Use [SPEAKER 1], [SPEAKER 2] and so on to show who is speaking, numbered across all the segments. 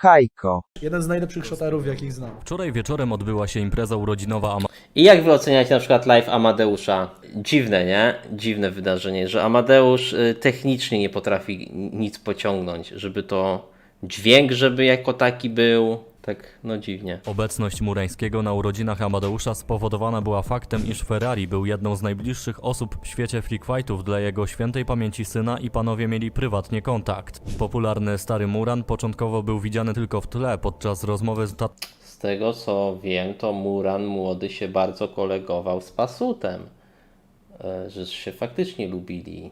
[SPEAKER 1] Hajko.
[SPEAKER 2] Jeden z najlepszych szotarów, jakich znam.
[SPEAKER 3] Wczoraj wieczorem odbyła się impreza urodzinowa
[SPEAKER 4] I jak wy oceniacie na przykład live Amadeusza? Dziwne, nie? Dziwne wydarzenie, że Amadeusz y, technicznie nie potrafi nic pociągnąć, żeby to dźwięk, żeby jako taki był. Tak, no dziwnie.
[SPEAKER 3] Obecność Murańskiego na urodzinach Amadeusza spowodowana była faktem, iż Ferrari był jedną z najbliższych osób w świecie freak fightów dla jego świętej pamięci syna i panowie mieli prywatnie kontakt. Popularny stary Muran początkowo był widziany tylko w tle podczas rozmowy z tat
[SPEAKER 4] Z tego co wiem, to Muran młody się bardzo kolegował z Pasutem. E, Że się faktycznie lubili.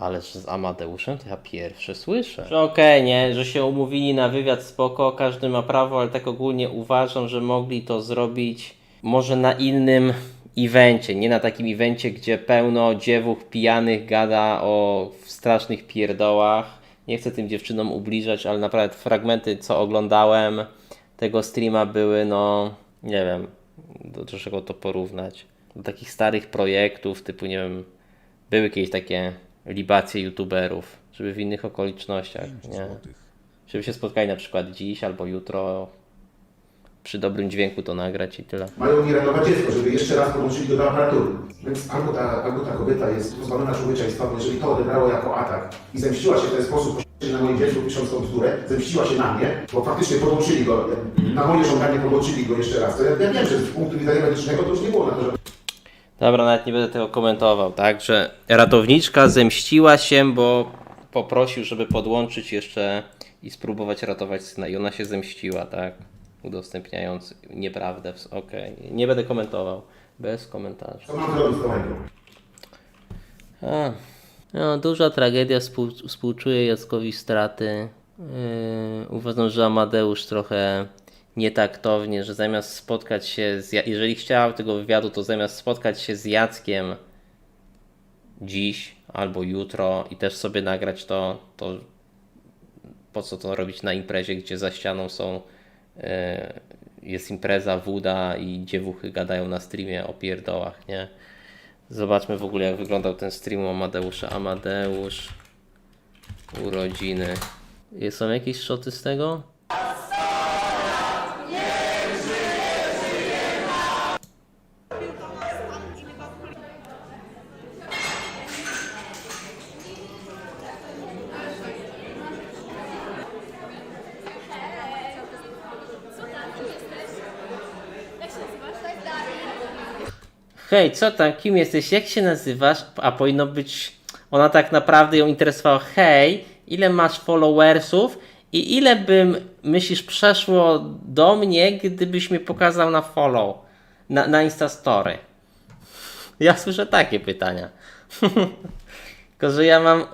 [SPEAKER 4] Ale z Amadeuszem to ja pierwsze słyszę. Okej, nie, że się umówili na wywiad spoko, każdy ma prawo, ale tak ogólnie uważam, że mogli to zrobić może na innym evencie, nie na takim evencie, gdzie pełno dziewów pijanych gada o strasznych pierdołach. Nie chcę tym dziewczynom ubliżać, ale naprawdę fragmenty, co oglądałem tego streama były, no nie wiem, do czego to porównać. Do takich starych projektów, typu nie wiem, były kiedyś takie libacje youtuberów, żeby w innych okolicznościach, nie? Żeby się spotkali na przykład dziś albo jutro, przy dobrym dźwięku to nagrać i tyle.
[SPEAKER 5] Mają mi ratować dziecko, żeby jeszcze raz podłączyli go do aparatury. Więc albo ta, albo ta kobieta jest pozbawiona człowieczeństwa, bo jeżeli to odebrało jako atak i zemściła się w ten sposób na moim dziecku, pisząc tą bzdurę, zemściła się na mnie, bo faktycznie podłączyli go, na moje żądanie podłączyli go jeszcze raz. To ja, ja wiem, że z punktu widzenia medycznego to już nie było na to, że
[SPEAKER 4] Dobra, nawet nie będę tego komentował, tak? Że ratowniczka zemściła się, bo poprosił, żeby podłączyć jeszcze i spróbować ratować syna. I ona się zemściła, tak? Udostępniając nieprawdę. Okej, nie będę komentował. Bez komentarzy.
[SPEAKER 5] co mam zrobić z?
[SPEAKER 4] A, no, duża tragedia, współ, współczuję Jackowi straty. Yy, uważam, że Amadeusz trochę nietaktownie, że zamiast spotkać się z, jeżeli chciał tego wywiadu, to zamiast spotkać się z Jackiem dziś albo jutro i też sobie nagrać to, to po co to robić na imprezie, gdzie za ścianą są yy, jest impreza, woda i dziewuchy gadają na streamie o pierdołach, nie? Zobaczmy w ogóle jak wyglądał ten stream Amadeusza. Amadeusz, urodziny. Są jakieś szoty z tego? Hej, co tam, kim jesteś, jak się nazywasz? A powinno być, ona tak naprawdę ją interesowała, hej, ile masz followersów i ile bym, myślisz, przeszło do mnie, gdybyś mnie pokazał na follow, na, na Instastory? Ja słyszę takie pytania. Tylko, że ja mam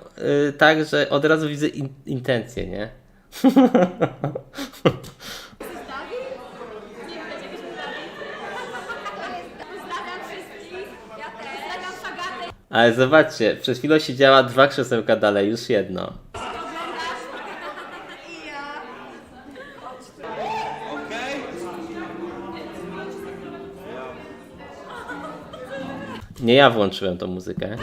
[SPEAKER 4] y, tak, że od razu widzę in, intencje, nie? Ale zobaczcie, przez chwilę siedziała dwa krzesełka dalej, już jedno. Nie ja włączyłem tą muzykę.